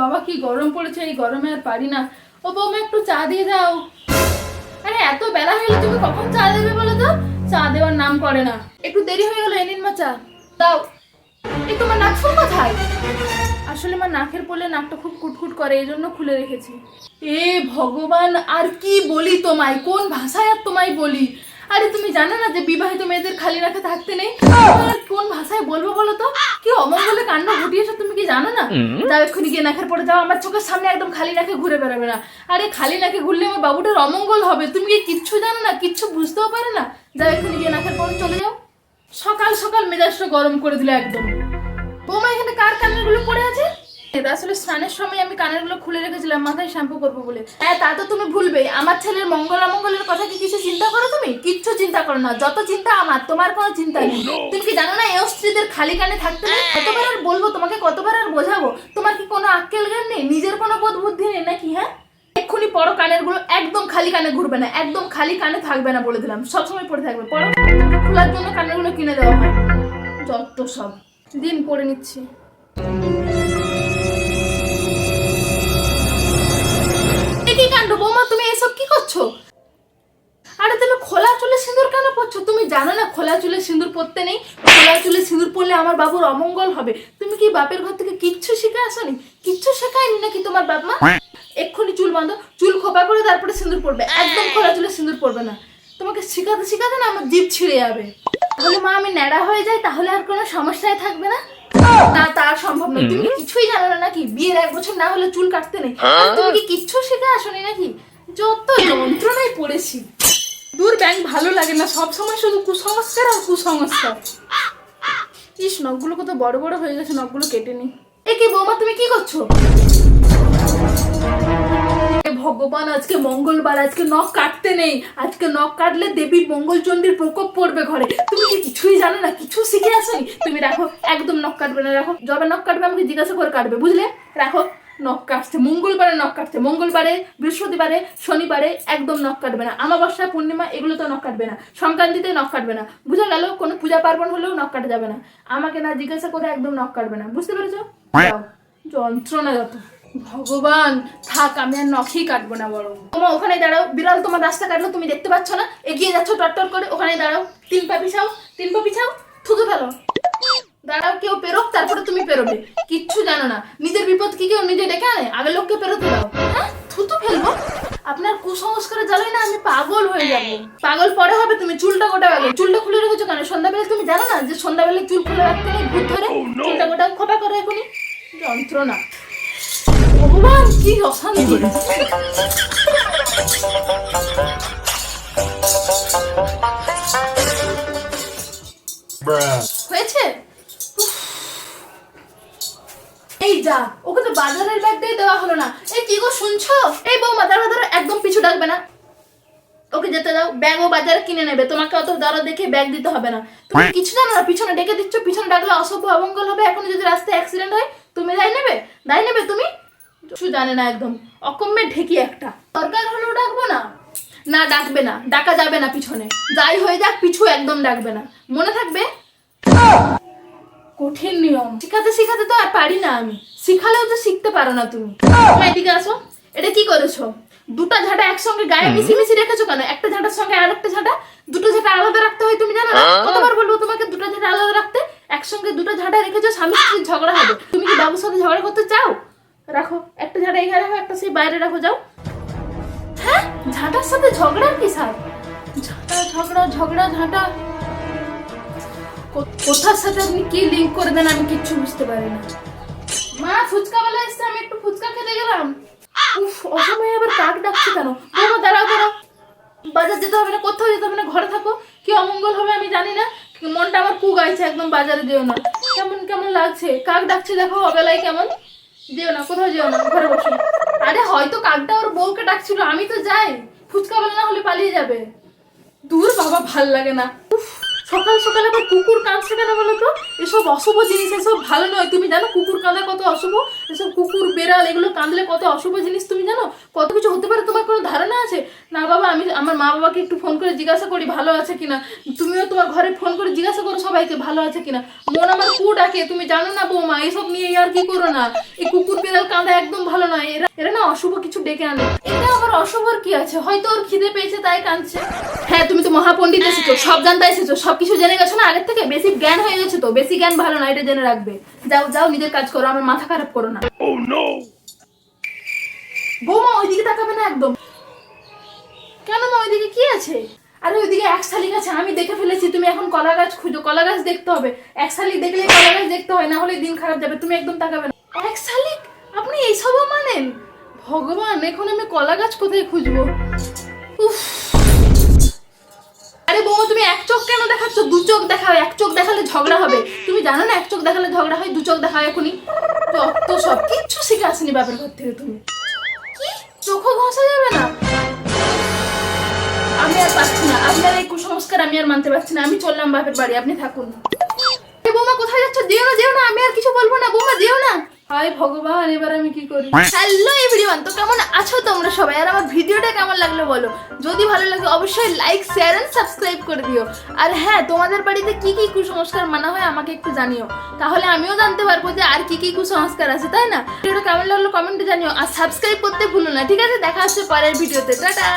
বাবা কি গরম পড়েছে, এই গরমে আর পারি না। ও বৌমা, একটু চা দিয়ে দাও। আরে, এত বেলা হয়ে তুমি কখন চা দেবে বলো তো? চা দেওয়ার নাম করে না। একটু দেরি হয়ে গেল এনিন মা চা। দাও। এই তোমার নাক ফুল কোথায়? আসলে আমার নাকের পড়লে নাকটা খুব কুটকুট করে, এই জন্য খুলে রেখেছি। এ ভগবান, আর কি বলি তোমায়? কোন ভাষায় আর তোমায় বলি? আরে তুমি জানো না যে বিবাহিত মেয়েদের খালি নাকে থাকতে নেই? কোন ভাষায় বলব বলো তো? কি অমঙ্গলে কাণ্ড ঘটিয়েছো তুমি কি জানো না? যাও এক্ষুনি গিয়ে নাকের পরে যাও আমার চোখের সামনে একদম খালি নাকে ঘুরে বেড়াবে না। আরে খালি নাকে ঘুরলে আমার বাবুটার অমঙ্গল হবে। তুমি কি কিচ্ছু জানো না? কিচ্ছু বুঝতেও পারে না? যাও এক্ষুনি গিয়ে নাকের পরে চলে যাও। সকাল সকাল মেজাজটা গরম করে দিলে একদম। বৌমা এখানে কার কান্নাগুলো পড়ে আছে? আসলে স্নানের সময় আমি কানেরগুলো খুলে রেখেছিলাম মাথায় শ্যাম্পু করব বলে। হ্যাঁ তা তো তুমি ভুলবে আমার ছেলের মঙ্গল অমঙ্গলের কথা কি কিছু চিন্তা করো তুমি? কিচ্ছু চিন্তা করো না। যত চিন্তা আমার তোমার কোনো চিন্তা নেই। তুমি কি জানো না এই স্ত্রীদের খালি কানে থাকতে নেই? কতবার আর বলব তোমাকে কতবার আর বোঝাবো? তোমার কি কোনো আক্কেল জ্ঞান নেই? নিজের কোনো বোধ বুদ্ধি নেই নাকি হ্যাঁ? এক্ষুনি পরো কানেরগুলো একদম খালি কানে ঘুরবে না একদম খালি কানে থাকবে না বলে দিলাম। সবসময় পড়ে থাকবে। পড়ো। খোলার জন্য কানেরগুলো কিনে দেওয়া হয়। যত সব। দিন পড়ে নিচ্ছি। করছ আরে তুমি খোলা চুলে সিঁদুর কেন পরছো তুমি জানো না খোলা চুলে সিঁদুর পরতে নেই। খোলা চুলে সিঁদুর পরলে আমার বাবুর অমঙ্গল হবে। তুমি কি বাপের ঘর থেকে কিচ্ছু শিখে আসনি? কিচ্ছু শেখায়নি নাকি তোমার বাপ মা? এক্ষুনি চুল বাঁধো চুল খোপা করে তারপরে সিঁদুর পরবে একদম খোলা চুলে সিঁদুর পরবে না। তোমাকে শিখাতে শিখাতে না আমার জিভ ছিঁড়ে যাবে। তাহলে মা আমি ন্যাড়া হয়ে যাই তাহলে আর কোনো সমস্যায় থাকবে না? না তার সম্ভব নয়। তুমি কিছুই জানো না নাকি? বিয়ের এক বছর না হলে চুল কাটতে নেই। তুমি কি কিচ্ছু শিখে আসনি নাকি? যত যন্ত্রণায় পড়েছি। দূর ব্যাংক ভালো লাগে না, সব সময় শুধু কুসংস্কার আর কুসংস্কার। ইস, নখগুলো কত বড় বড় হয়ে গেছে, নখগুলো কেটে নি। এ কি বৌমা, তুমি কি করছ? ভগবান, আজকে মঙ্গলবার, আজকে নখ কাটতে নেই। আজকে নখ কাটলে দেবী মঙ্গলচণ্ডীর প্রকোপ পড়বে ঘরে। তুমি কি কিছুই জানো না, কিছু শিখে আসনি? তুমি রাখো, একদম নখ কাটবে না, রাখো। যবে নখ কাটবে, আমাকে জিজ্ঞাসা করে কাটবে, বুঝলে? রাখো। নখ কাটছে, মঙ্গলবারে নখ কাটছে, মঙ্গলবারে, বৃহস্পতিবারে, শনিবারে একদম নখ কাটবে না। আমাবস্যা, পূর্ণিমা এগুলো তো নখ কাটবে না। সংক্রান্তিতে নখ কাটবে না। বুঝা গেল, কোনো পূজা পার্বণ হলেও নখ কাটা যাবে না। আমাকে না জিজ্ঞাসা করে একদম নখ কাটবে না। বুঝতে পেরেছ? যন্ত্রণা যত। ভগবান, থাক, আমি আর নখই কাটবো না বড় তোমার ওখানে দাঁড়াও। বিড়াল তোমার রাস্তা কাটলো, তুমি দেখতে পাচ্ছ না। এগিয়ে যাচ্ছ টট্টর করে। ওখানে দাঁড়াও। তিন পা পিছাও, তিন পা পিছাও, থুতু ফেলো। দাঁড়াও কেউ পেরোক তারপরে তুমি পেরোবে। কিচ্ছু জানো না। নিজের বিপদ কি কেউ নিজে ডেকে আনে? আগে লোককে পেরোতে দাও। হ্যাঁ? থুতু ফেলব? আপনার কুসংস্কারে জ্বালাই না আমি পাগল হয়ে যাব। পাগল পরে হবে তুমি চুলটা গোটা আগে। চুলটা খুলে রেখেছো কেন? সন্ধ্যাবেলা তুমি জানো না যে সন্ধ্যাবেলা চুল খুলে রাখতে নেই ভূত ধরে? চুলটা গোটা খোপা করে এখনই। যন্ত্রণা। ভগবান কি অশান্তি। হয়েছে উফ। এই যা ওকে তো বাজারের ব্যাগ দিয়ে দেওয়া হলো না। এই কি গো শুনছো? এই বৌমা দাঁড়া দাঁড়া একদম পিছু ডাকবে না। ওকে যেতে দাও ব্যাগও বাজারে কিনে নেবে তোমাকে অত দরদ দেখে ব্যাগ দিতে হবে না। তুমি কিছু জানো না পিছনে ডেকে দিচ্ছ পিছনে ডাকলে অসভ্য অমঙ্গল হবে এখন যদি রাস্তায় অ্যাক্সিডেন্ট হয় তুমি দায় নেবে? দায় নেবে তুমি? কিছু জানে না একদম অকম্যে ঢেকি একটা। দরকার হলেও ডাকবো না। না ডাকবে না ডাকা যাবে না পিছনে। যাই হয়ে যাক পিছু একদম ডাকবে না। মনে থাকবে? কঠিন নিয়ম। শিখাতে শিখাতে তো আর পারি না আমি। শিখালেও তো শিখতে পারো না তুমি। তোমার এদিকে আসো। এটা কি করেছ? দুটো ঝাঁটা একসঙ্গে গায়ে মিশি মিশি রেখেছো কেন? একটা ঝাঁটার সঙ্গে আর একটা ঝাঁটা? দুটো ঝাঁটা আলাদা রাখতে হয় তুমি জানো না? কতবার বলব তোমাকে? দুটো ঝাঁটা আলাদা রাখতে। একসঙ্গে দুটো ঝাঁটা রেখেছো স্বামী স্ত্রীর ঝগড়া হবে। তুমি কি বাবুর সাথে ঝগড়া করতে চাও? রাখো। একটা ঝাঁটা এখানে রাখো একটা সেই বাইরে রাখো যাও। হ্যাঁ? ঝাঁটার সাথে ঝগড়ার কি স্যার? ঝাঁটা ঝগড়া ঝগড়া ঝাঁটা। কোথার সাথে আপনি কি লিঙ্ক করে দেন আমি কিচ্ছু বুঝতে পারি না। মা ফুচকা বলে এসছে আমি একটু ফুচকা খেতে গেলাম। উফ অসময়ে আবার কাক ডাকছে কেন? বাবা দাঁড়াও দাঁড়াও। বাজার যেতে হবে না কোথাও যেতে হবে না ঘরে থাকো। কি অমঙ্গল হবে আমি জানি না। মনটা আমার কু গাইছে একদম বাজারে যেও না। কেমন কেমন লাগছে? কাক ডাকছে দেখো অবেলায় কেমন। যেও না কোথাও যেও না ঘরে বসো। আরে হয়তো কাকটা ওর বউকে ডাকছিল আমি তো যাই। ফুচকা বলে না হলে পালিয়ে যাবে। দূর বাবা ভালো লাগে না। সকাল সকাল আবার কুকুর কাঁদছে কেন বলো তো? এসব অশুভ জিনিস, এসব ভালো নয়। তুমি জানো কুকুর কাঁদা কত অশুভ? এসব কুকুর, বেড়াল, এগুলো কাঁদলে কত অশুভ জিনিস তুমি জানো? কত কিছু হতে পারে, তোমার কোনো ধারণা আছে? না বাবা, আমি, আমার মা বাবাকে একটু ফোন করে জিজ্ঞাসা করি, ভালো আছে কিনা? তুমিও তোমার ঘরে ফোন করে জিজ্ঞাসা করো সবাইকে, ভালো আছে কিনা? মন আমার কু ডাকে, তুমি জানো না বৌমা, এসব নিয়ে আর কি করো না? এই কুকুর, বেড়াল কাঁদা একদম ভালো নয়। এরা এরা না অশুভ কিছু ডেকে আনে। এটা আবার অশুভর কি আছে? হয়তো ওর খিদে পেয়েছে তাই কাঁদছে। হ্যাঁ তুমি তো মহাপণ্ডিত এসেছ সব জানতে এসেছ সবকিছু জেনে গেছো না? আগের থেকে বেশি জ্ঞান হয়ে গেছে তো বেশি জ্ঞান ভালো না এটা জেনে রাখবে। যাও যাও নিজের কাজ করো আমার মাথা খারাপ করো না। Oh! বৌমা ওইদিকে তাকাবে না একদম। কেন মা ওইদিকে কি আছে? আরে ওইদিকে এক শালিক আছে আমি দেখে ফেলেছি তুমি এখন কলা গাছ খুঁজো কলা গাছ দেখতে হবে। এক শালিক দেখলে কলা গাছ দেখতে হয় না হলে দিন খারাপ যাবে তুমি একদম তাকাবে না। এক শালিক? আপনি এইসবও মানেন? ভগবান, এখন আমি কলা গাছ কোথায় খুঁজবো? আরে বৌমা, তুমি এক চোখ কেন দেখাচ্ছ? দু চোখ দেখাও, এক চোখ দেখালে ঝগড়া হবে। তুমি জানো না, এক চোখ দেখালে ঝগড়া হয়, দু চোখ দেখাও এখনই। তো সব কিচ্ছু শিখে আসেনি বাপের ঘর থেকে তুমি। কি? চোখও ঘষা যাবে না? আমি আর পাচ্ছি না আপনার এই কুসংস্কার আমি আর মানতে পারছি না। আমি চললাম বাপের বাড়ি, আপনি থাকুন। বৌমা, কোথায় যাচ্ছ যেও না যেও না আমি আর কিছু বলব না বৌমা ভগবান এবার আমি কি করি? হ্যালো এভরিওয়ান তো কেমন আছো তোমরা সবাই? আর আমার ভিডিওটা কেমন লাগল বলো? যদি ভালো লাগে অবশ্যই লাইক শেয়ার এন্ড সাবস্ক্রাইব করে দিও। আর হ্যাঁ তোমাদের বাড়িতে কি কি কুসংস্কার মানা হয় আমাকে একটু জানিও। তাহলে আমিও জানতে পারব যে আর কি কি কুসংস্কার আছে তাই না? ভিডিওটা কেমন লাগল কমেন্টে জানিও। আর সাবস্ক্রাইব করতে ভুলো না ঠিক আছে? দেখা হচ্ছে পরের ভিডিওতে। টাটা!